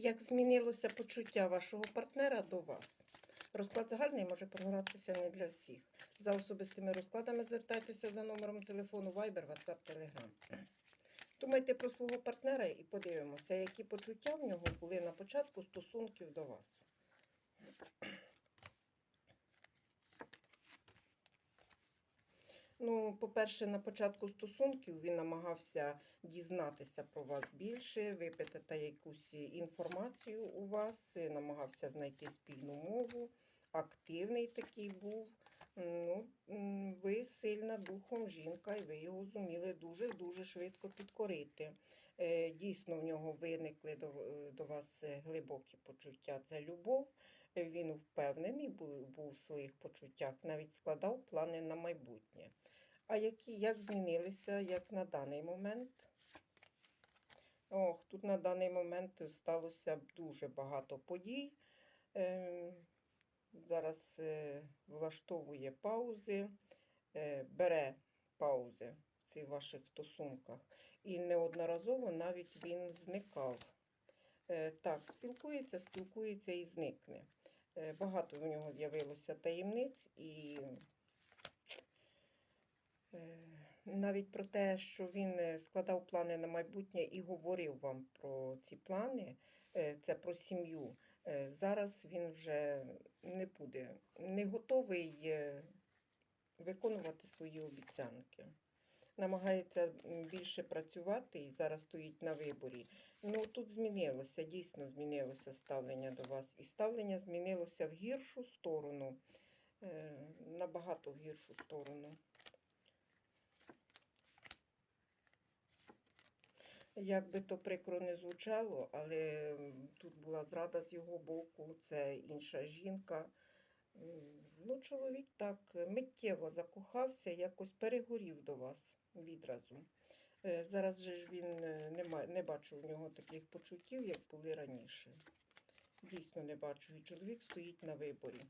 Як змінилося почуття вашого партнера до вас? Розклад загальний може програтися не для всіх. За особистими розкладами звертайтеся за номером телефону Viber, WhatsApp, Telegram. Думайте про свого партнера і подивимося, які почуття в нього були на початку стосунків до вас. Ну, по-перше, на початку стосунків він намагався дізнатися про вас більше, випитати якусь інформацію у вас, е, намагався знайти спільну мову, активний такий був. Ну, ви сильна духом жінка, і ви його зуміли дуже-дуже швидко підкорити. Е, Дійсно, в нього виникли до, до вас глибокі почуття. Це любов. Е, Він впевнений був, в своїх почуттях, навіть складав плани на майбутнє. А які, як змінилися, як на даний момент? Ох, тут на даний момент сталося дуже багато подій. Ем, зараз е, влаштовує паузи, е, бере паузи в цих ваших стосунках. І неодноразово навіть він зникав. Е, так, спілкується, спілкується і зникне. Е, багато в нього з'явилося таємниць і Е, Навіть про те, що він складав плани на майбутнє і говорив вам про ці плани, це про сім'ю. Зараз він вже не буде, не готовий виконувати свої обіцянки. Намагається більше працювати і зараз стоїть на виборі. Ну тут змінилося, дійсно змінилося ставлення до вас. І ставлення змінилося в гіршу сторону, е, набагато в гіршу сторону. Як би то прикро не звучало, але тут була зрада з його боку, це інша жінка. Ну, чоловік так е, миттєво закохався, якось перегорів до вас відразу. Е, Зараз же ж він е, не, не бачу в нього таких почуттів, як були раніше. Дійсно не бачу. І чоловік стоїть на виборі.